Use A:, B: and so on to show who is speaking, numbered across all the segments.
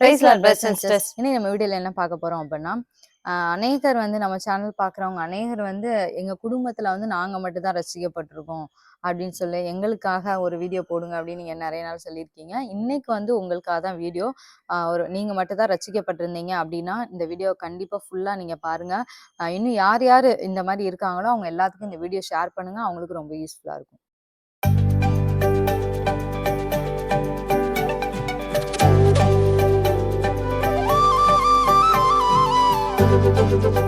A: Praise Lord, brothers and
B: sisters.
A: sisters. இனி நம்ம வீடியோல என்ன பார்க்க போறோம் அப்படின்னா அநேகர் வந்து நம்ம சேனல் பார்க்குறவங்க அநேகர் வந்து எங்க குடும்பத்துல வந்து நாங்க மட்டும் தான் ரசிக்கப்பட்டிருக்கோம் அப்படின்னு சொல்லி எங்களுக்காக ஒரு வீடியோ போடுங்க அப்படின்னு நீங்க நிறைய நாள் சொல்லியிருக்கீங்க. இன்னைக்கு வந்து உங்களுக்காக தான் வீடியோ ஒரு நீங்க மட்டும் தான் ரசிக்கப்பட்டிருந்தீங்க அப்படின்னா இந்த வீடியோ கண்டிப்பா ஃபுல்லா நீங்க பாருங்க. இன்னும் யார் யார் இந்த மாதிரி இருக்காங்களோ அவங்க எல்லாத்துக்கும் இந்த வீடியோ ஷேர் பண்ணுங்க. அவங்களுக்கு ரொம்ப யூஸ்ஃபுல்லா இருக்கும். முதல்ல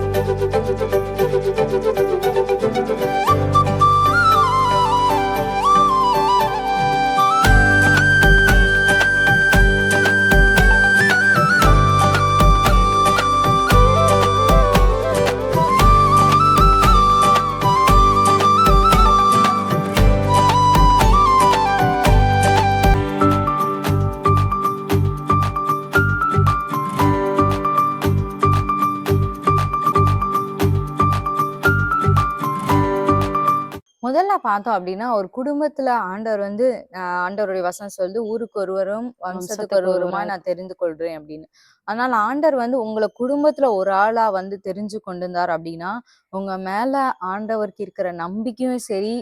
A: பார்த்தோம் அப்படின்னா ஒரு குடும்பத்துல ஆண்டவர் வந்து ஆண்டவருடைய வசனம் சொல்லுது ஊருக்கு ஒருவரும் வம்சத்துக்கு ஒருவருமா. நான் தெரிந்து கொள்றேன் அப்படின்னு அதனால ஆண்டவர் வந்து உங்களை குடும்பத்துல ஒரு ஆளா வந்து தெரிஞ்சு கொண்டிருந்தார் அப்படின்னா உங்க மேல ஆண்டவருக்கு இருக்கிற நம்பிக்கையும் சரி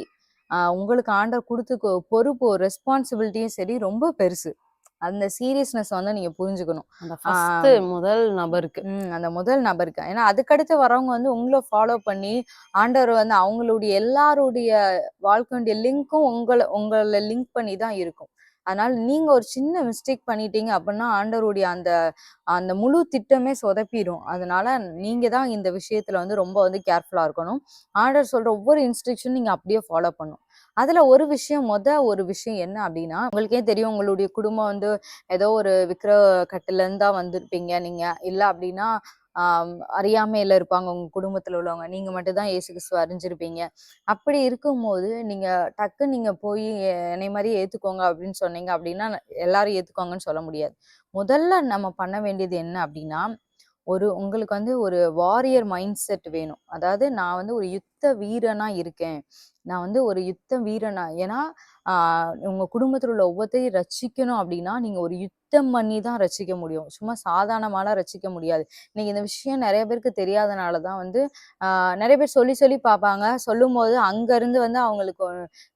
A: ஆஹ் உங்களுக்கு ஆண்டவர் கொடுத்து பொறுப்பு ரெஸ்பான்சிபிலிட்டியும் சரி ரொம்ப பெருசு அந்த சீரியஸ்னஸ் வந்து நீங்க புரிஞ்சுக்கணும்.
B: முதல் நபருக்கு.
A: அந்த முதல் நபருக்கு. ஏன்னா அதுக்கடுத்து வரவங்க வந்து உங்களை ஃபாலோ பண்ணி ஆண்டவர் வந்து அவங்களுடைய எல்லாருடைய வாழ்க்கையுடைய லிங்க்கும் உங்களை உங்களை லிங்க் பண்ணி தான் இருக்கும். அதனால நீங்க ஒரு சின்ன மிஸ்டேக் பண்ணிட்டீங்க அப்படின்னா ஆண்டவருடைய அந்த அந்த முழு திட்டமே சொதப்பிடும். அதனால நீங்க தான் இந்த விஷயத்துல வந்து ரொம்ப வந்து கேர்ஃபுல்லா இருக்கணும். ஆண்டவர் சொல்ற ஒவ்வொரு இன்ஸ்ட்ரக்ஷன் நீங்க அப்படியே ஃபாலோ பண்ணும் அதில் ஒரு விஷயம் மொத ஒரு விஷயம் என்ன அப்படின்னா உங்களுக்கே தெரியும் உங்களுடைய குடும்பம் வந்து ஏதோ ஒரு விக்கிர கட்டிலேருந்து தான் வந்திருப்பீங்க. நீங்கள் இல்லை அப்படின்னா அறியாமையில் இருப்பாங்க உங்கள் குடும்பத்தில் உள்ளவங்க. நீங்கள் மட்டும் தான் இயேசு கிறிஸ்துவ அறிஞ்சிருப்பீங்க. அப்படி இருக்கும்போது நீங்கள் டக்கு நீங்கள் போய் என்னை மாதிரி ஏற்றுக்கோங்க அப்படின்னு சொன்னீங்க அப்படின்னா எல்லாரும் ஏற்றுக்கோங்கன்னு சொல்ல முடியாது. முதல்ல நம்ம பண்ண வேண்டியது என்ன அப்படின்னா ஒரு உங்களுக்கு வந்து ஒரு வாரியர் மைண்ட் செட் வேணும். அதாவது நான் வந்து ஒரு யுத்த வீரனா இருக்கேன். நான் வந்து ஒரு யுத்த வீரனா? ஏன்னா ஆஹ் உங்க குடும்பத்துல உள்ள ஒவ்வொருத்தையும் ரசிக்கணும் அப்படின்னா நீங்க ஒரு யுத்தம் பண்ணி தான் ரசிக்க முடியும். சும்மா சாதாரணமாலாம் ரசிக்க முடியாது. இன்னைக்கு இந்த விஷயம் நிறைய பேருக்கு தெரியாதனால தான் வந்து ஆஹ் நிறைய பேர் சொல்லி சொல்லி பார்ப்பாங்க. சொல்லும் போது அங்க இருந்து வந்து அவங்களுக்கு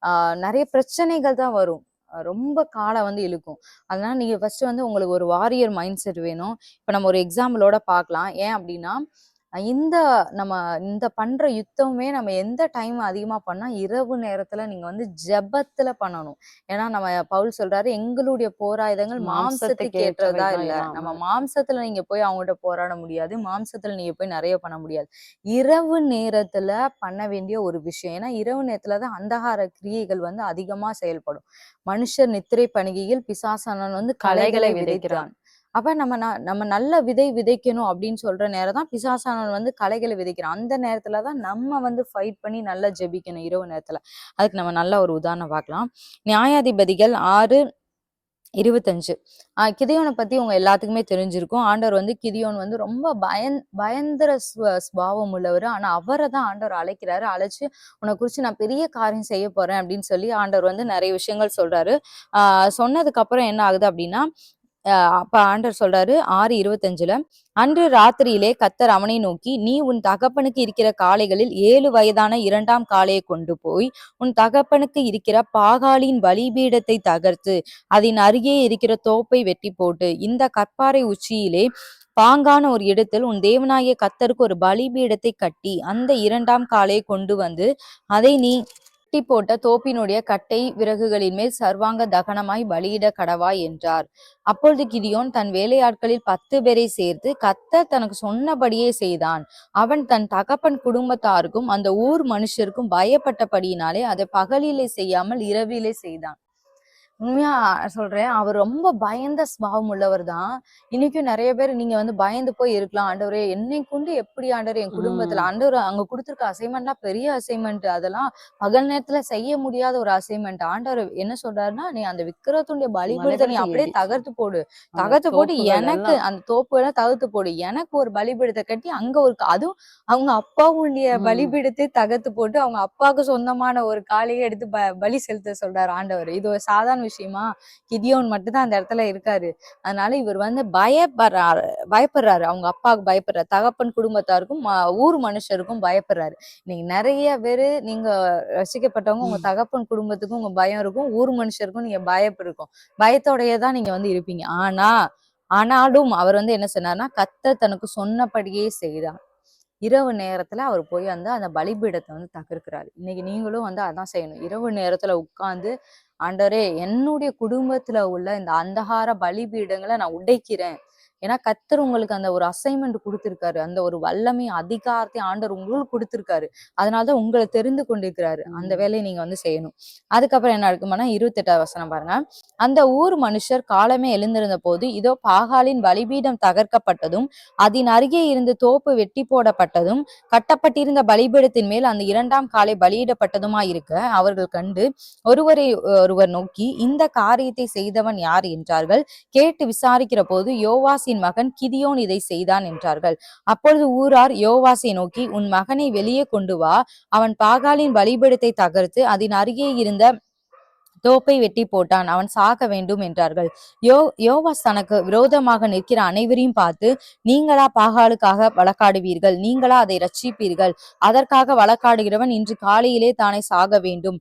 A: ஆஹ் நிறைய பிரச்சனைகள் தான் வரும். ரொம்ப காலம் வந்து இழுக்கும். அதனால நீங்க ஃபர்ஸ்ட் வந்து உங்களுக்கு ஒரு வாரியர் மைண்ட் செட் வேணும். இப்போ நம்ம ஒரு எக்ஸாம்பிளோட பார்க்கலாம். ஏன் அப்படின்னா இந்த நம்ம இந்த பண்ற யுத்தமே நம்ம எந்த டைம் அதிகமா பண்ணா இரவு நேரத்துல நீங்க வந்து ஜெபத்துல பண்ணணும். ஏன்னா நம்ம பவுல் சொல்றாரு எங்களுடைய போராயுதங்கள் மாம்சத்துக்கு ஏற்றதா இல்ல. நம்ம மாம்சத்துல நீங்க போய் அவங்ககிட்ட போராட முடியாது. மாம்சத்துல நீங்க போய் நிறைய பண்ண முடியாது. இரவு நேரத்துல பண்ண வேண்டிய ஒரு விஷயம் ஏன்னா இரவு நேரத்துல தான் அந்தகார கிரியைகள் வந்து அதிகமா செயல்படும். மனுஷர் நித்திரை பணிகையில் பிசாசானவன் வந்து
B: களைகளை விதைக்கிறான்.
A: அப்போ அப்ப நம்ம ந- நம்ம நல்ல விதை விதைக்கணும் அப்படின்னு சொல்ற நேரம் தான் பிசாசானவன் வந்து களைகளை விதைக்கிறான். அந்த நேரத்துல தான் நம்ம வந்து ஃபைட் பண்ணி நல்லா ஜெபிக்கணும் இரவு நேரத்துல. அதுக்கு நம்ம நல்ல ஒரு உதாரணம் பார்க்கலாம். நியாயாதிபதிகள் ஆறு இருபத்தஞ்சு. ஆஹ் கிதியோனை பத்தி உங்க எல்லாத்துக்குமே தெரிஞ்சிருக்கும். ஆண்டவர் வந்து கிதியோன் வந்து ரொம்ப பயந் பயந்தர ஸ்வ- உள்ளவர். ஆனா அவரை தான் ஆண்டவர் அழைக்கிறாரு. அழைச்சு உன்னை குறிச்சு நான் பெரிய காரியம் செய்ய போறேன் அப்படின்னு சொல்லி ஆண்டவர் வந்து நிறைய விஷயங்கள் சொல்றாரு. ஆஹ் சொன்னதுக்கு அப்புறம் என்ன ஆகுது அப்படின்னா அப்ப ஆண்டர் சொல்றாரு ஆறு இருபத்தஞ்சுல அன்று ராத்திரியிலே கத்தர் அவனை நோக்கி நீ உன் தகப்பனுக்கு இருக்கிற காளைகளில் ஏழு வயதான இரண்டாம் காளையை கொண்டு போய் உன் தகப்பனுக்கு இருக்கிற பாகாலின் பலிபீடத்தை தகர்த்து அதன் அருகே இருக்கிற தோப்பை வெட்டி போட்டு இந்த கற்பாறை உச்சியிலே பாங்கான ஒரு இடத்தில் உன் தேவனாகிய கத்தருக்கு ஒரு பலிபீடத்தை கட்டி அந்த இரண்டாம் காலையை கொண்டு வந்து அதை நீ கட்டி போட்ட தோப்பினுடைய கட்டை விறகுகளின் மேல் சர்வாங்க தகனமாய் பலியிட கடவாய் என்றார். அப்பொழுது கிதியோன் தன் வேலையாட்களில் பத்து பேரை சேர்த்து கத்த தனக்கு சொன்னபடியே செய்தான். அவன் தன் தகப்பன் குடும்பத்தாருக்கும் அந்த ஊர் மனுஷருக்கும் பயப்பட்டபடியினாலே அதை பகலிலே செய்யாமல் இரவிலே செய்தான். உண்மையா சொல்றேன் அவர் ரொம்ப பயந்த சுபாவம் உள்ளவர் தான் இன்னைக்கும் நிறைய பேர் நீங்க வந்து பயந்து போய் இருக்கலாம் ஆண்டவரே என்னை கொண்டு எப்படி ஆண்டவர் என் குடும்பத்துல. ஆண்டவர் அங்க கொடுத்திருக்க அசைன்மெண்ட்லாம் பெரிய அசைன்மெண்ட் அதெல்லாம் பகல் நேரத்துல செய்ய முடியாத ஒரு அசைன்மெண்ட் ஆண்டவர் என்ன சொல்றாருன்னா நீ அந்த விக்கிரத்துடைய பலிபீடத்தை நீ அப்படியே. தகர்த்து போடு தகர்த்து போட்டு எனக்கு
B: எல்லாம்.
A: அந்த தோப்புகளை தகர்த்து போடு எனக்கு ஒரு பலிபீடத்தை கட்டி அங்க ஒரு அதுவும் அவங்க அப்பாவுடைய. பலிபீடத்தை தகர்த்து போட்டு அவங்க அப்பாவுக்கு சொந்தமான ஒரு காளையை எடுத்து பலி செலுத்த சொல்றாரு ஆண்டவர் இது ஒரு சாதாரண விஷயம் கிதியோன் மட்டும் தான் அந்த இடத்துல இருக்காரு. அதனால இவர் வந்து பயப்படுறாரு பயப்படுறாரு. அவங்க அப்பாவுக்கு பயப்படுறாரு. தகப்பன் குடும்பத்தாருக்கும் ஊர் மனுஷருக்கும் பயப்படுறாரு. இன்னைக்கு நிறைய பேரு நீங்க ரசிக்கப்பட்டவங்க உங்க தகப்பன் குடும்பத்துக்கும் உங்க பயம் இருக்கும். ஊர் மனுஷருக்கும் நீங்க பயப்பட்டிருக்கும் பயத்தோடயே தான் நீங்க வந்து இருப்பீங்க. ஆனா ஆனாலும் அவர் வந்து என்ன சொன்னார்னா கத்த தனக்கு சொன்னபடியே செய்தார். இரவு நேரத்துல அவர் போய் வந்து அந்த பலிபீடத்தை வந்து தகர்க்கிறாரு. இன்னைக்கு நீங்களும் வந்து அதான் செய்யணும். இரவு நேரத்துல உட்கார்ந்து ஆண்டவரே என்னுடைய குடும்பத்துல உள்ள இந்த அந்தகார பலிபீடங்களை நான் உடைக்கிறேன். ஏன்னா கத்தர் உங்களுக்கு அந்த ஒரு அசைன்மெண்ட் கொடுத்திருக்காரு. அந்த ஒரு வல்லமை அதிகாரத்தை ஆண்டவர் உங்களுக்கு கொடுத்திருக்காரு. அதனாலதான் உங்களை தெரிந்து கொண்டிருக்கிறாரு. அந்த வேலையை நீங்க வந்து செய்யணும். அதுக்கப்புறம் என்ன இருக்குமானா இருபத்தெட்டாவது வசனம் பாருங்க. அந்த ஊர் மனுஷர் காலமே எழுந்திருந்த போது இதோ பாகாலின் பலிபீடம் தகர்க்கப்பட்டதும் அதன் அருகே இருந்து தோப்பு வெட்டி போடப்பட்டதும் கட்டப்பட்டிருந்த பலிபீடத்தின் மேல் அந்த இரண்டாம் காலை பலியிடப்பட்டதுமாய் இருக்க அவர்கள் கண்டு ஒருவரை ஒருவர் நோக்கி இந்த காரியத்தை செய்தவன் யார் என்றார்கள். கேட்டு விசாரிக்கிற போது யோவாசின் மகன் கிதியோன் இதை செய்தான் என்றார்கள். அப்பொழுது ஊரார் யோவாசை நோக்கி உன் மகனை வெளியே கொண்டு வா. அவன் பாகாலின் பலிபீடத்தை தகர்த்து அதன் அருகே இருந்த தோப்பை வெட்டி போட்டான். அவன் சாக வேண்டும் என்றார்கள். யோ யோவாஸ் தனக்கு விரோதமாக நிற்கிற அனைவரையும் பார்த்து நீங்களா பாகாலுக்காக வழக்காடுவீர்கள்? நீங்களா அதை ரட்சிப்பீர்கள் அதற்காக வழக்காடுகிறவன் இன்று காலையிலே தானே சாக வேண்டும்.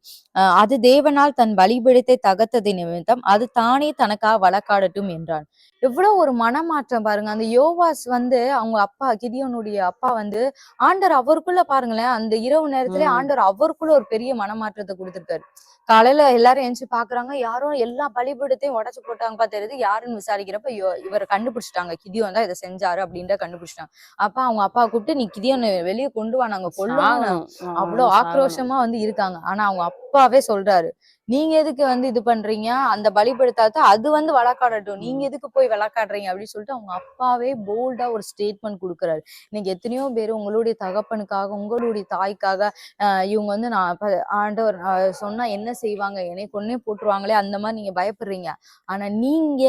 A: அது தேவனால் தன் பலிபீடத்தை தகர்த்தது நிமித்தம் அது தானே தனக்காக வழக்காடட்டும் என்றான். எவ்வளவு ஒரு மனமாற்றம் பாருங்க. அந்த யோவாஸ் வந்து அவங்க அப்பா கிதியோனுடைய அப்பா வந்து ஆண்டர் அவருக்குள்ள பாருங்களேன் அந்த இரவு நேரத்திலே. ஆண்டர் அவருக்குள்ள ஒரு பெரிய மனமாற்றத்தை கொடுத்திருக்காரு. காலையில எல்லாரும் எந்திச்சு பாக்குறாங்க. யாரும் எல்லா பலிபீடத்தையும் உடைச்சு போட்டாங்கப்பா தெரியுது யாருன்னு விசாரிக்கிறப்ப இவரை கண்டுபிடிச்சிட்டாங்க. கிதியோன் தான் இதை செஞ்சாரு அப்படின்ற கண்டுபிடிச்சிட்டாங்க அப்ப அவங்க அப்பா கூப்பிட்டு நீ கிதியோன் வெளியே கொண்டு வா நாங்க
B: சாகணும்.
A: அவ்வளவு ஆக்ரோஷமா வந்து இருக்காங்க. ஆனா அவங்க அப்பாவே சொல்றாரு நீங்க எதுக்கு வந்து இது பண்றீங்க? அந்த பலிபடுத்தாத அது வந்து வழக்காடட்டும். நீங்க எதுக்கு போய் வழக்காடுறீங்க அப்படின்னு சொல்லிட்டு அவங்க அப்பாவே போல்டா ஒரு ஸ்டேட்மெண்ட் கொடுக்குறாரு. இன்னைக்கு எத்தனையோ பேர் உங்களுடைய தகப்பனுக்காக உங்களுடைய தாய்க்காக இவங்க வந்து நான் ஆண்டவர் சொன்னா என்ன செய்வாங்க? என்னை கொன்னே போட்டுருவாங்களே? அந்த மாதிரி நீங்க பயப்படுறீங்க. ஆனா நீங்க.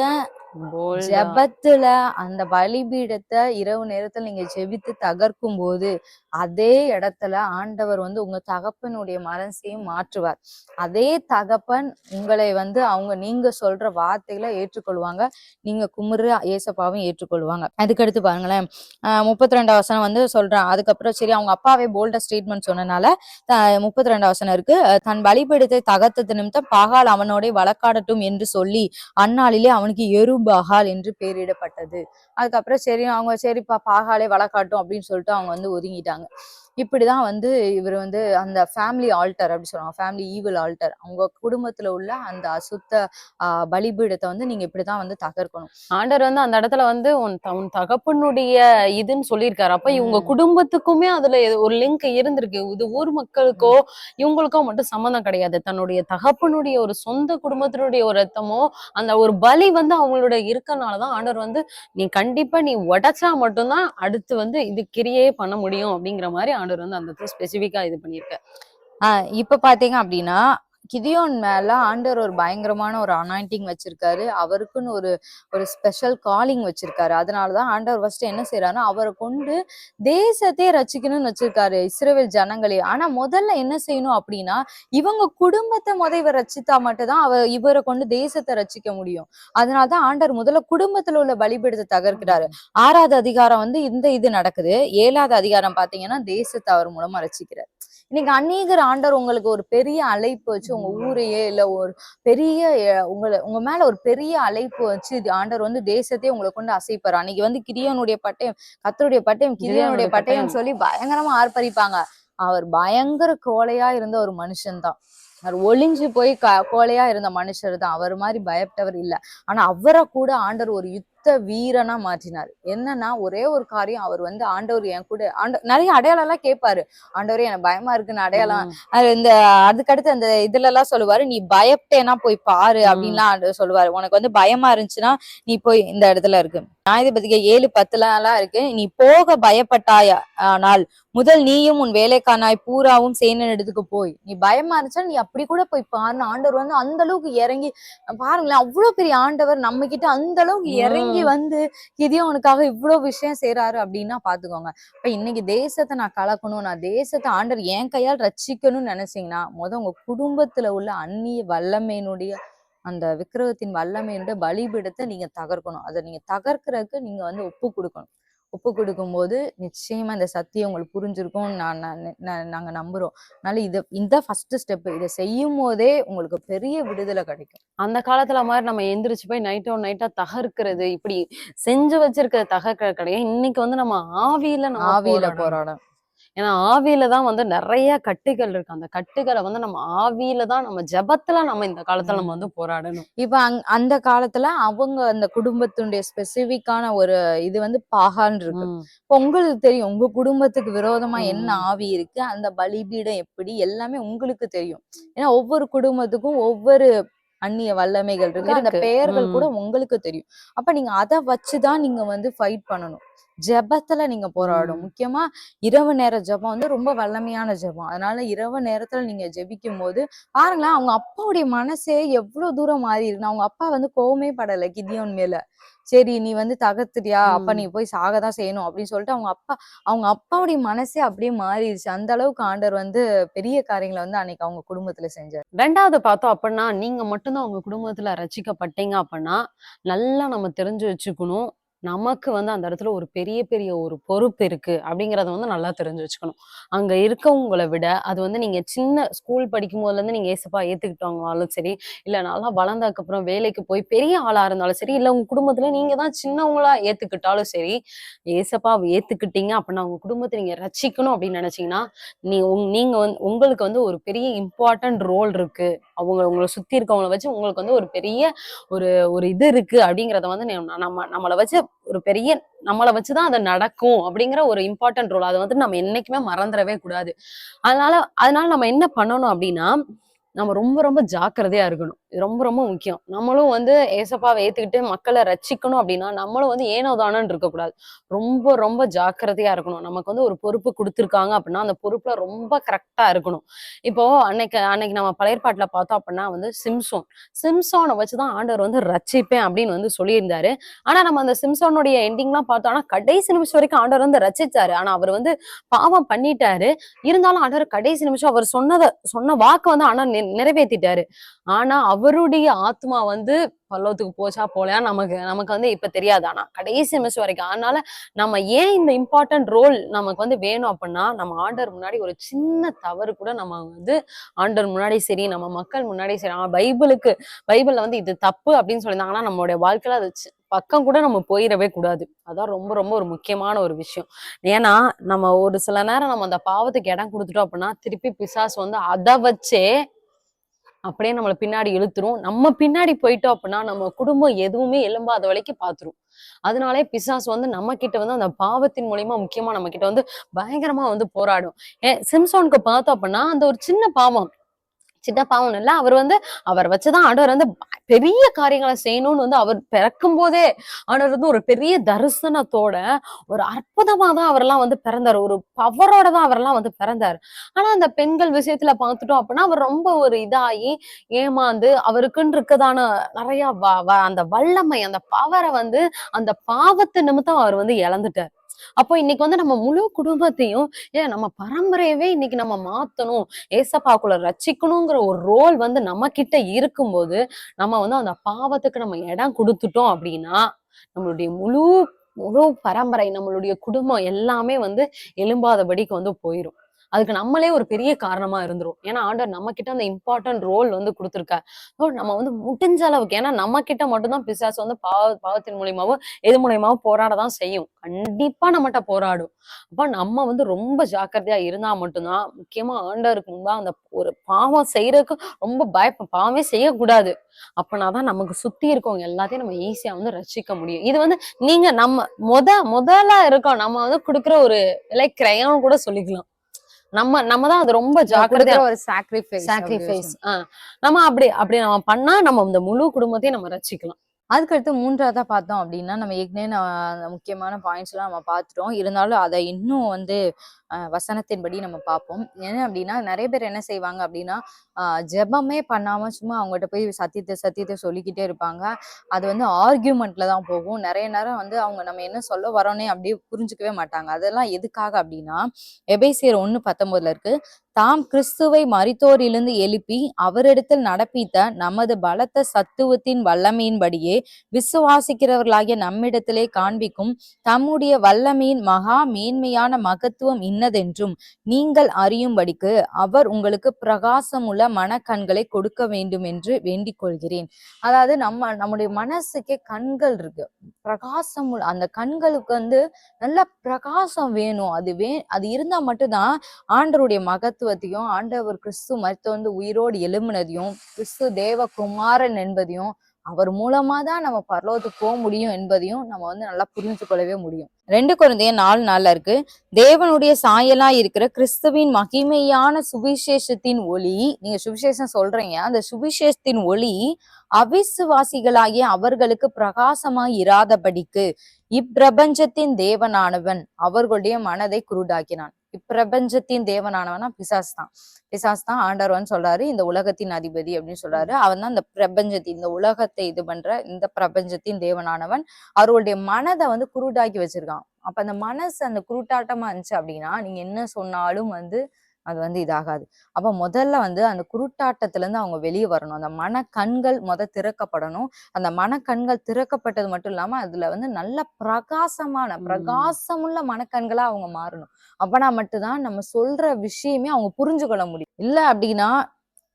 A: ஜெபத்துல அந்த பலிபீடத்தை இரவு நேரத்துல நீங்க ஜெபித்து தகர்க்கும் போது அதே இடத்துல ஆண்டவர் வந்து உங்க தகப்பனுடைய மனசையும் மாற்றுவார். அதே தகப்பன் உங்களை வந்து அவங்க நீங்க சொல்ற வார்த்தைகளை ஏற்றுக்கொள்வாங்க. நீங்க குமுற ஏசப்பாவும் ஏற்றுக்கொள்வாங்க. அதுக்கடுத்து பாருங்களேன் முப்பத்தி ரெண்டாம் வசனம் வந்து சொல்றான். அதுக்கப்புறம் சரி அவங்க அப்பாவே போல்டா ஸ்டேட்மெண்ட் சொன்னனால முப்பத்தி ரெண்டாம் வசனம் இருக்கு. தன் பலிபீடத்தை தகர்த்தது நிமித்தம் பகால் அவனோட வழக்காடட்டும் என்று சொல்லி அந்நாளிலே அவனுக்கு எரு பகால் என்று பெயரிடப்பட்டது. அதுக்கப்புறம் சரி அவங்க சரிப்பா பாகாலே வழக்காட்டும் அப்படின்னு சொல்லிட்டு அவங்க வந்து ஒதுங்கிட்டாங்க. இப்படிதான் வந்து இவர் வந்து அந்த ஃபேமிலி ஆல்டர் அப்படி சொல்லுவாங்க. ஃபேமிலி ஈவில் ஆல்டர் அவங்க குடும்பத்துல உள்ள அந்த அசுத்த பலிபீடத்தை வந்து நீங்க இப்படிதான் வந்து தகர்க்கணும்.
B: ஆண்டவர் வந்து அந்த இடத்துல வந்து உன் உன் தகப்பனுடைய இதுன்னு சொல்லியிருக்காரு. அப்ப இவங்க குடும்பத்துக்குமே அதுல ஒரு லிங்க் இருந்திருக்கு. இது ஊர் மக்களுக்கோ இவங்களுக்கோ மட்டும் சம்மந்தம் கிடையாது. தன்னுடைய தகப்பனுடைய ஒரு சொந்த குடும்பத்தினுடைய ஒரு ரத்தமோ அந்த ஒரு பலி வந்து அவங்களோட இருக்கனாலதான் ஆண்டவர் வந்து நீ கண்டிப்பா நீ உடைச்சா மட்டும்தான் அடுத்து வந்து இது கிரியே பண்ண முடியும் அப்படிங்கிற மாதிரி ஆண்டவர் வந்து அந்த இடத்துல இது பண்ணியிருக்க
A: இப்போ இப்ப பாத்தீங்க அப்படின்னா கிதியோன் மேல ஆண்டர் ஒரு பயங்கரமான ஒரு அனாயிண்டிங் வச்சிருக்காரு. அவருக்குன்னு ஒரு ஒரு ஸ்பெஷல் காலிங் வச்சிருக்காரு. அதனாலதான் ஆண்டவர் ஃபர்ஸ்ட் என்ன செய்யறாருன்னா அவரை கொண்டு தேசத்தையே ரசிக்கணும்னு வச்சிருக்காரு இஸ்ரேவேல் ஜனங்களே. ஆனா முதல்ல என்ன செய்யணும் அப்படின்னா இவங்க குடும்பத்தை முத இவர் ரச்சித்தா மட்டும்தான் அவர் இவரை கொண்டு தேசத்தை ரச்சிக்க முடியும். அதனாலதான் ஆண்டர் முதல்ல குடும்பத்துல உள்ள பலிபீடத்தை தகர்க்கிறாரு. ஆறாவது அதிகாரம் வந்து இந்த இது நடக்குது. ஏழாவது அதிகாரம் பாத்தீங்கன்னா தேசத்தை அவர் மூலமா ரசிக்கிறார் இன்னைக்கு அநேகர் ஆண்டவர் உங்களுக்கு ஒரு பெரிய அழைப்பு வச்சு உங்க ஊரையே இல்ல ஒரு பெரிய உங்களை உங்க மேல ஒரு பெரிய அழைப்பு வச்சு இது ஆண்டவர் வந்து தேசத்தையே உங்களை கொண்டு அசைப்பாரு. அன்னைக்கு வந்து கிரியனுடைய பட்டயம் கத்தருடைய பட்டயம் கிரியனுடைய பட்டயம். சொல்லி பயங்கரமா ஆர்ப்பரிப்பாங்க. அவர் பயங்கர கோழையா இருந்த ஒரு மனுஷன்தான் அவர் ஒளிஞ்சு போய் க கோழையா இருந்த மனுஷர் தான். அவர் மாதிரி பயப்பட்டவர் இல்ல. ஆனா அவரை கூட ஆண்டவர் ஒரு யுத்த வீரனா மாற்றினார். என்னன்னா ஒரே ஒரு காரியம் அவர் வந்து ஆண்டவர் என் கூட ஆண்ட நிறைய அடையாளம் எல்லாம் கேட்பாரு. ஆண்டவரே எனக்கு பயமா இருக்குன்னு அடையாளம். இந்த அதுக்கடுத்து அந்த இதுல எல்லாம் சொல்லுவாரு நீ பயப்பட்டேன்னா போய் பாரு அப்படின்லாம் சொல்லுவாரு. உனக்கு வந்து பயமா இருந்துச்சுன்னா நீ போய் இந்த இடத்துல இருக்கு. நியாயாதிபதிக ஏழு பத்துல எல்லாம் இருக்கு. நீ போக பயப்பட்டாய? ஆனால் முதல் நீயும் உன் வேலைக்கானாய் பூராவும் சேனனிடத்துக்கு போய். நீ பயமா இருந்துச்சா நீ அப்படி கூட போய் பாருன்னு ஆண்டவர் வந்து அந்த அளவுக்கு இறங்கி பாருங்களேன் அவ்வளவு பெரிய ஆண்டவர் நம்ம கிட்ட அந்த அளவுக்கு இறங்கி
B: உம்
A: வந்து கிதியோனுக்காக இவ்வளவு விஷயம் செய்றாரு அப்படின்னா பாத்துக்கோங்க. இப்ப இன்னைக்கு தேசத்தை நான் கலக்கணும் நான் தேசத்தை ஆண்டவர் என் கையால் ரட்சிக்கணும்னு நினைச்சீங்கன்னா முத உங்க குடும்பத்துல உள்ள அந்நிய வல்லமையினுடைய அந்த விக்கிரகத்தின் வல்லமையோட பலிபீடத்தை நீங்க தகர்க்கணும். அதை நீங்க தகர்க்கறதுக்கு நீங்க வந்து ஒப்பு கொடுக்கணும். ஒப்பு கொடுக்கும்போது நிச்சயமா இந்த சத்தியம் உங்களுக்கு புரிஞ்சிருக்கும் நான் நாங்க நம்புறோம். அதனால இத இந்த ஃபர்ஸ்ட் ஸ்டெப் இதை செய்யும் போதே உங்களுக்கு பெரிய விடுதலை கிடைக்கும்.
B: அந்த காலத்துல மாதிரி நம்ம எந்திரிச்சு போய் நைட்டோ நைட்டா தகர்க்கிறது இப்படி செஞ்சு வச்சிருக்கிற தகர்க்கிறது கிடையாது. இன்னைக்கு வந்து நம்ம ஆவியில
A: ஆவியில. போராடம்
B: ஏன்னா ஆவியில தான் வந்து நிறைய கட்டுகள் இருக்கு. அந்த கட்டுகளை வந்து நம்ம ஆவியில தான் நம்ம ஜெபத்துல நம்ம இந்த காலத்துல நம்ம வந்து போராடணும்.
A: இப்ப அங் அந்த காலத்துல அவங்க அந்த குடும்பத்தினுடைய ஸ்பெசிபிக்கான ஒரு இது வந்து பாகான் இருக்கு. இப்ப உங்களுக்கு தெரியும் உங்க குடும்பத்துக்கு விரோதமா என்ன. ஆவி இருக்கு? அந்த பலிபீடம் எப்படி? எல்லாமே உங்களுக்கு தெரியும். ஏன்னா ஒவ்வொரு குடும்பத்துக்கும் ஒவ்வொரு அந்நிய வல்லமைகள் இருக்கு. அந்த. பெயர்கள் கூட. உங்களுக்கு தெரியும். அப்ப நீங்க அதை வச்சுதான் நீங்க வந்து ஃபைட் பண்ணணும். ஜெபத்துல நீங்க போராடும். முக்கியமா இரவு நேர ஜெபம் வந்து ரொம்ப வல்லமையான ஜெபம். அதனால இரவு நேரத்துல நீங்க ஜெபிக்கும் போது பாருங்களேன் அவங்க அப்பாவுடைய மனசே எவ்வளவு தூரம் மாறி இருக்கு அவங்க அப்பா வந்து கோவமே படல கிதியோன் மேல. சரி நீ வந்து தகர்த்துட்டியா அப்ப. நீ போய் சாகதான் செய்யணும். அப்படின்னு சொல்லிட்டு அவங்க அப்பா அவங்க அப்பாவுடைய மனசே அப்படியே மாறிடுச்சு. அந்த அளவுக்கு ஆண்டவர் வந்து பெரிய காரியங்களை வந்து அன்னைக்கு அவங்க குடும்பத்துல செஞ்சார்.
B: ரெண்டாவது பார்த்தோம் அப்படின்னா நீங்க மட்டும்தான் உங்க குடும்பத்துல ரசிக்கப்பட்டீங்க அப்படின்னா நல்லா நம்ம தெரிஞ்சு வச்சுக்கணும். நமக்கு வந்து அந்த இடத்துல ஒரு பெரிய பெரிய ஒரு பொறுப்பு இருக்கு அப்படிங்கறத வந்து நல்லா தெரிஞ்சு வச்சுக்கணும். அங்க இருக்கவங்களை விட அது வந்து நீங்க சின்ன ஸ்கூல் படிக்கும் போதுல இருந்து நீங்க ஏசப்பா ஏத்துக்கிட்டாங்கனாலும் சரி இல்ல நல்லா வளர்ந்ததுக்கு அப்புறம் வேலைக்கு போய் பெரிய ஆளா இருந்தாலும் சரி இல்ல உங்க குடும்பத்துல நீங்க தான் சின்னவங்களா ஏத்துக்கிட்டாலும் சரி ஏசப்பா ஏத்துக்கிட்டீங்க அப்படின்னா உங்க குடும்பத்தை நீங்க ரசிக்கணும் அப்படின்னு நினைச்சீங்கன்னா நீ உங் நீங்க வந்து உங்களுக்கு வந்து ஒரு பெரிய இம்பார்ட்டன்ட் ரோல் இருக்கு. அவங்க உங்களை சுத்தி இருக்கவங்களை வச்சு உங்களுக்கு வந்து ஒரு பெரிய ஒரு ஒரு இது இருக்கு அப்படிங்கறத வந்து நம்ம நம்மளை வச்சு ஒரு பெரிய நம்மளை வச்சுதான் அது நடக்கும் அப்படிங்கிற ஒரு இம்பார்ட்டன்ட் ரோல் அதை வந்து நம்ம என்னைக்குமே மறந்துடவே கூடாது. அதனால அதனால நம்ம என்ன பண்ணணும் அப்படின்னா நம்ம ரொம்ப ரொம்ப ஜாக்கிரதையா இருக்கணும். இது ரொம்ப ரொம்ப முக்கியம். நம்மளும் வந்து ஏசப்பாவை ஏத்துக்கிட்டு மக்களை ரச்சிக்கணும் அப்படின்னா நம்மளும் வந்து ஏனோ இருக்கக்கூடாது. ரொம்ப ரொம்ப ஜாக்கிரதையா இருக்கணும். நமக்கு வந்து ஒரு பொறுப்பு கொடுத்துருக்காங்க அப்படின்னா அந்த பொறுப்புல ரொம்ப கரெக்டா இருக்கணும். இப்போ அன்னைக்கு அன்னைக்கு நம்ம பழையற்பாட்டுல பார்த்தோம் அப்படின்னா வந்து சிம்சோன். சிம்சோனை வச்சுதான் ஆண்டவர் வந்து ரச்சிப்பேன் அப்படின்னு வந்து சொல்லியிருந்தாரு. ஆனா நம்ம அந்த சிம்சோனுடைய எண்டிங்லாம் பார்த்தோம்னா கடைசி நிமிஷம் வரைக்கும் ஆண்டவர் வந்து ரச்சிச்சாரு ஆனா அவர் வந்து பாவம் பண்ணிட்டாரு. இருந்தாலும் ஆண்டவர் கடைசி நிமிஷம் அவர் சொன்னதை சொன்ன வாக்கு வந்து ஆனா நிறைவேற்றிட்டாரு ஆனா அவருடைய ஆத்மா வந்து பல்லவத்துக்கு போச்சா போலையா? நமக்கு நமக்கு வந்து இப்ப தெரியாது. ஆனா கடைசி நிமிஷம் வரைக்கும். அதனால நம்ம ஏன் இந்த இம்பார்ட்டன்ட் ரோல் நமக்கு வந்து வேணும் அப்படின்னா நம்ம ஆண்டவர் முன்னாடி ஒரு சின்ன தவறு கூட நம்ம வந்து ஆண்டவர் முன்னாடி சரி நம்ம மக்கள் முன்னாடி சரி. ஆனா பைபிளுக்கு பைபிள்ல வந்து இது தப்பு அப்படின்னு சொல்லியிருந்தாங்கன்னா நம்மளுடைய வாழ்க்கையில அது பக்கம் கூட நம்ம போயிடவே கூடாது. அதான் ரொம்ப ரொம்ப ஒரு முக்கியமான ஒரு விஷயம். ஏன்னா நம்ம ஒரு சில நேரம் நம்ம அந்த பாவத்துக்கு இடம் கொடுத்துட்டோம் அப்படின்னா திருப்பி பிசாஸ் வந்து அதை வச்சே அப்படியே நம்மளை பின்னாடி இழுத்துரும். நம்ம பின்னாடி போயிட்டோம் அப்படின்னா நம்ம குடும்பம் எதுவுமே எலும்பாத வரைக்கும் பாத்துரும். அதனாலே பிசாசு வந்து நம்ம கிட்ட வந்து அந்த பாவத்தின் மூலியமா முக்கியமா நம்ம கிட்ட வந்து பயங்கரமா வந்து போராடும். ஏன் சிம்சோனுக்கு பார்த்தோம் அப்படின்னா அந்த ஒரு சின்ன பாவம் சின்ன பாவம் இல்ல. அவர் வந்து அவர் வச்சுதான் ஆண்டவர் வந்து பெரிய காரியங்களை செய்யணும்னு வந்து அவர் பிறக்கும் போதே ஆண்டவர் வந்து ஒரு பெரிய தரிசனத்தோட ஒரு அற்புதமா தான் அவரெல்லாம் வந்து பிறந்தார். ஒரு பவரோட தான் அவரெல்லாம் வந்து பிறந்தார். ஆனா அந்த பெண்கள் விஷயத்துல பார்த்துட்டோம் அப்படின்னா அவர் ரொம்ப ஒரு இதாகி ஏமாந்து அவருக்குன்னு இருக்கதான நிறைய வ- வ- அந்த வல்லமை அந்த பவரை வந்து அந்த பாவத்து நிமித்தம் அவர் வந்து இழந்துட்டார். அப்போ இன்னைக்கு வந்து நம்ம முழு குடும்பத்தையும் ஏன் நம்ம பரம்பரையவே இன்னைக்கு நம்ம மாத்தணும் ஏசப்பாக்குள்ள ரச்சிக்கணுங்கிற ஒரு ரோல் வந்து நம்ம கிட்ட இருக்கும்போது நம்ம வந்து அந்த பாவத்துக்கு நம்ம இடம் கொடுத்துட்டோம் அப்படின்னா நம்மளுடைய முழு முழு பரம்பரை நம்மளுடைய குடும்பம் எல்லாமே வந்து எலும்பாதபடிக்கு வந்து போயிடும் அதுக்கு நம்மளே ஒரு பெரிய காரணமா இருந்துரும். ஏன்னா ஆண்டவர் நம்ம கிட்ட அந்த இம்பார்ட்டன்ட் ரோல் வந்து கொடுத்துருக்காரு. So, நம்ம வந்து முடிஞ்ச அளவுக்கு ஏன்னா நம்ம கிட்ட மட்டும்தான் பிசாசு வந்து பாவ பாவத்தின் மூலியமாவோ எது மூலியமாவோ போராட தான் செய்யும். கண்டிப்பா நம்மகிட்ட போராடும். அப்ப நம்ம வந்து ரொம்ப ஜாக்கிரதையா இருந்தா மட்டும்தான் முக்கியமா ஆண்டவருக்கு முன்பா அந்த ஒரு பாவம் செய்யறதுக்கு ரொம்ப பயப்ப பாவமே செய்யக்கூடாது. அப்பனாதான் நமக்கு சுத்தி இருக்கவங்க எல்லாத்தையும் நம்ம ஈஸியா வந்து ரசிக்க முடியும். இது வந்து நீங்க நம்ம முத முதல்ல இருக்கோம். நம்ம வந்து கொடுக்குற ஒரு லைக் கிரையான்னு கூட சொல்லிக்கலாம். நம்ம நம்ம தான் அது ரொம்ப ஜாக்கிரதையா
A: ஒரு சாக்ரிஃபைஸ்
B: சாக்ரிஃபைஸ் நம்ம அப்படி அப்படி நம்ம பண்ணா நம்ம இந்த முழு குடும்பத்தையும் நம்ம ரசிக்கலாம்.
A: அதுக்கடுத்து மூன்றாவதா பார்த்தோம் அப்படின்னா நம்ம ஏற்கனவே முக்கியமான பாயிண்ட்ஸ் எல்லாம் நம்ம பார்த்துட்டோம். இருந்தாலும் அதை இன்னும் வந்து வசனத்தின்படி நம்ம பார்ப்போம். என்ன அப்படின்னா நிறைய பேர் என்ன செய்வாங்க அப்படின்னா ஜெபமே பண்ணாம சும்மா அவங்ககிட்ட போய் சத்தியத்தை சத்தியத்தை சொல்லிக்கிட்டே இருப்பாங்க. அது வந்து ஆர்கியூமெண்ட்ல தான் போகும். நிறைய நேரம் வந்து அவங்க நம்ம என்ன சொல்ல வரோன்னே அப்படியே புரிஞ்சுக்கவே மாட்டாங்க. அதெல்லாம் எதுக்காக அப்படின்னா எபேசியர் ஒன்னு பத்தொன்பதுல இருக்கு தாம் கிறிஸ்துவை மறித்தோரிலிருந்து எழுப்பி அவரிடத்தில் நடப்பித்த நமது பலத்த சத்துவத்தின் வல்லமையின்படியே விசுவாசிக்கிறவர்களாகிய நம்மிடத்திலே காண்பிக்கும் தம்முடைய வல்லமையின் மகா மேன்மையான மகத்துவம் இன்னதென்றும் நீங்கள் அறியும்படிக்கு அவர் உங்களுக்கு பிரகாசமுள்ள மனக்கண்களை கொடுக்க வேண்டும் என்று வேண்டிக் கொள்கிறேன் அதாவது நம்ம நம்முடைய மனசுக்கே கண்கள் இருக்கு. பிரகாசம் உள்ள- அந்த கண்களுக்கு வந்து நல்ல பிரகாசம் வேணும். அது வே அது இருந்தா மட்டும்தான் ஆண்டவருடைய மகத்துவத்தையும் ஆண்டவர் கிறிஸ்து மருத்துவ வந்து உயிரோடு எழுமினதையும் கிறிஸ்து தேவ குமாரன் என்பதையும் அவர் மூலமா தான் நம்ம பரலோகத்துக்கு போக முடியும் என்பதையும் நம்ம வந்து நல்லா புரிஞ்சு கொள்ளவே முடியும். ரெண்டு குழந்தைய நாலு நாள்ல இருக்கு. தேவனுடைய சாயலா இருக்கிற கிறிஸ்துவின் மகிமையான சுவிசேஷத்தின் ஒளி நீங்க சுவிசேஷம் சொல்றீங்க. அந்த சுவிசேஷத்தின் ஒளி அவிசுவாசிகளாகிய அவர்களுக்கு பிரகாசமாய் இராதபடிக்கு இப்பிரபஞ்சத்தின் தேவனானவன் அவர்களுடைய மனதை குருடாக்கினான். இப்பிரபஞ்சத்தின் தேவனானவனா பிசாஸ் தான். பிசாஸ் தான் ஆண்டவன் சொல்றாரு. இந்த உலகத்தின் அதிபதி அப்படின்னு சொல்றாரு. அவன் தான் இந்த பிரபஞ்சத்தை இந்த உலகத்தை இது பண்ற இந்த பிரபஞ்சத்தின் தேவனானவன். அவர்களுடைய மனதை வந்து குருடாக்கி வச்சிருக்கான். அப்ப அந்த மனசு அந்த குருட்டாட்டமா இருந்துச்சு அப்படின்னா நீங்க என்ன சொன்னாலும் வந்து அது வந்து இதாகாது. அப்ப முதல்ல வந்து அந்த குருட்டாட்டத்துல இருந்து அவங்க வெளியே வரணும். அந்த மனக்கண்கள் முத திறக்கப்படணும். அந்த மனக்கண்கள் திறக்கப்பட்டது மட்டும் இல்லாம அதுல வந்து நல்ல பிரகாசமான. பிரகாசமுள்ள மனக்கண்களா அவங்க மாறணும். அப்பனா மட்டும்தான் நம்ம சொல்ற விஷயமே அவங்க புரிஞ்சு கொள்ள முடியும். இல்ல அப்படின்னா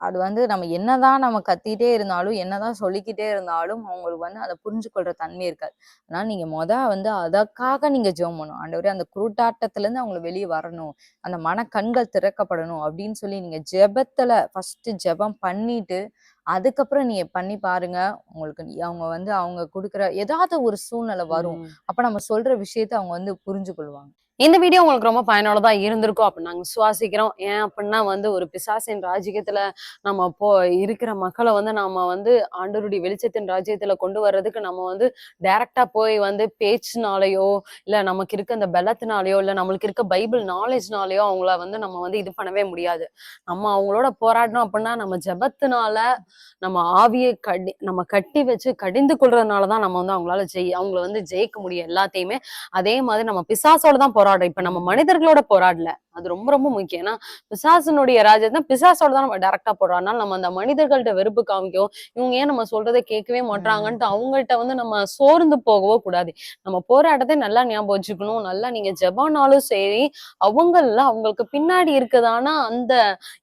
A: அது வந்து நம்ம என்னதான் நம்ம கத்திட்டே இருந்தாலும் என்னதான் சொல்லிக்கிட்டே இருந்தாலும் அவங்களுக்கு வந்து அதை புரிஞ்சு கொள்ற தன்மை இருக்காது. அதனால நீங்க மொத வந்து அதற்காக நீங்க ஜெபம் பண்ணணும். ஆண்டவரே அந்த குருட்டாட்டத்துல இருந்து அவங்களை வெளியே வரணும். அந்த மனக்கண்கள் திறக்கப்படணும் அப்படின்னு சொல்லி நீங்க ஜெபத்துல ஃபர்ஸ்ட் ஜெபம் பண்ணிட்டு அதுக்கப்புறம் நீங்க பண்ணி பாருங்க. உங்களுக்கு அவங்க வந்து அவங்க கொடுக்குற ஏதாவது ஒரு சூழ்நிலை வரும். அப்ப நம்ம சொல்ற விஷயத்த அவங்க வந்து புரிஞ்சு கொள்வாங்க
B: இந்த வீடியோ உங்களுக்கு ரொம்ப பயனுள்ளதா இருந்திருக்கும் அப்படின்னு நாங்க சுவாசிக்கிறோம் ஏன் அப்படின்னா வந்து ஒரு பிசாசின் ராஜ்யத்துல நம்ம போ இருக்கிற மக்களை வந்து நாம வந்து ஆண்டருடைய வெளிச்சத்தின் ராஜ்யத்துல கொண்டு வர்றதுக்கு நம்ம வந்து டைரக்டா போய் வந்து பேச்சுனாலயோ இல்ல நமக்கு இருக்க அந்த பலத்தினாலேயோ இல்ல நம்மளுக்கு இருக்க பைபிள் நாலேஜ்னாலயோ அவங்கள வந்து நம்ம வந்து இது பண்ணவே முடியாது. நம்ம அவங்களோட போராடணும் அப்படின்னா நம்ம ஜபத்தினால நம்ம ஆவியை கடி நம்ம கட்டி வச்சு கடிந்து கொள்றதுனாலதான் நம்ம வந்து அவங்களால ஜெய் அவங்கள வந்து ஜெயிக்க முடியும் எல்லாத்தையுமே. அதே மாதிரி நம்ம பிசாசோட தான் போராடுறோம் இப்ப நம்ம மனிதர்களோட போராடல. அது ரொம்ப ரொம்ப முக்கியம். ஏன்னா பிசாசனுடைய ராஜ்யத்தை பிசாசோட தான் நம்ம டைரக்டா போடுறோம். அதனால நம்ம அந்த மனிதர்கள்ட்ட வெறுப்பு காமிக்கும் இவங்க ஏன் நம்ம சொல்றதை கேட்கவே மாட்டாங்கன்ட்டு அவங்கள்ட்ட வந்து நம்ம சோர்ந்து போகவோ கூடாது. நம்ம போராட்டத்தை நல்லா ஞாபகம் வச்சுக்கணும். நல்லா நீங்க ஜெபானாலும் சரி அவங்கள அவங்களுக்கு பின்னாடி இருக்குதானா அந்த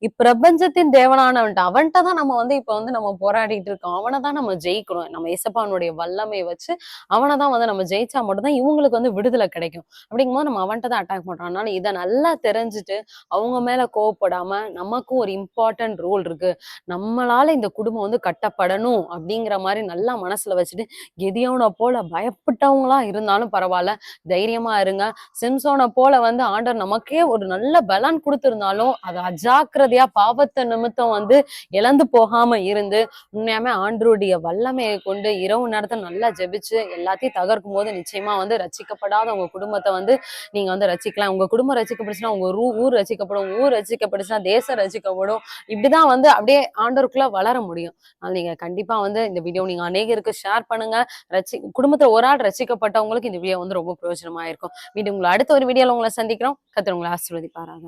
B: இப்பிரபஞ்சத்தின் தேவனானவன்ட்ட அவன்கிட்ட தான் நம்ம வந்து இப்ப வந்து நம்ம போராடிட்டு இருக்கோம். அவனை தான் நம்ம ஜெயிக்கணும் நம்ம இசப்பானுடைய வல்லமை வச்சு அவனை தான் வந்து நம்ம ஜெயிச்சா மட்டும்தான் இவங்களுக்கு வந்து விடுதலை கிடைக்கும். அப்படிங்கும்போது நம்ம அவன்கிட்ட தான் அட்டாக் பண்றோம். அதனால இதை நல்லா தெரிஞ்சுட்டு அவங்க மேல கோவப்படாம நமக்கும் ஒரு இம்பார்ட்டன்ட் ரோல் இருக்கு. நம்மளால இந்த குடும்பம் வந்து கட்டப்படணும் அப்படிங்கிற மாதிரி நல்லா மனசுல வச்சுட்டு கெதியோனை போல பயப்பட்டவங்களா இருந்தாலும் பரவாயில்ல. தைரியமா இருங்க. சிம்சோனை போல வந்து ஆண்டர் நமக்கே ஒரு நல்ல பலன் கொடுத்திருந்தாலும் அது அஜாக்கிரதையா பாவத்தை நிமித்தம் வந்து இழந்து போகாம இருந்து உண்மையாமே ஆண்டருடைய வல்லமையை கொண்டு இரவு நேரத்தை நல்லா ஜெபிச்சு எல்லாத்தையும் தகர்க்கும் போது நிச்சயமா வந்து ரசிக்கப்படாத உங்க குடும்பத்தை வந்து நீங்க வந்து ரசிக்கலாம். உங்க குடும்பம் ரசிக்கப்படுச்சுன்னா உங்க ஒரு ஊர் ரசிக்கப்படும் ஊர் ரசிக்கப்படுச்சுன்னா தேசம் ரசிக்கப்படும். இப்படிதான் வந்து அப்படியே ஆண்டோருக்குள்ள வளர முடியும். அதனால நீங்க கண்டிப்பா வந்து இந்த வீடியோ நீங்க அநேகருக்கு ஷேர் பண்ணுங்க. ரசி குடும்பத்துல ஒரு ஆள் ரசிக்கப்பட்டவங்களுக்கு இந்த வீடியோ வந்து ரொம்ப பிரயோஜனமா இருக்கும். மீண்டும் உங்களை அடுத்த ஒரு வீடியோல உங்களை சந்திக்கிறோம். கத்திர உங்களை ஆசீர்வதிப்பாராங்க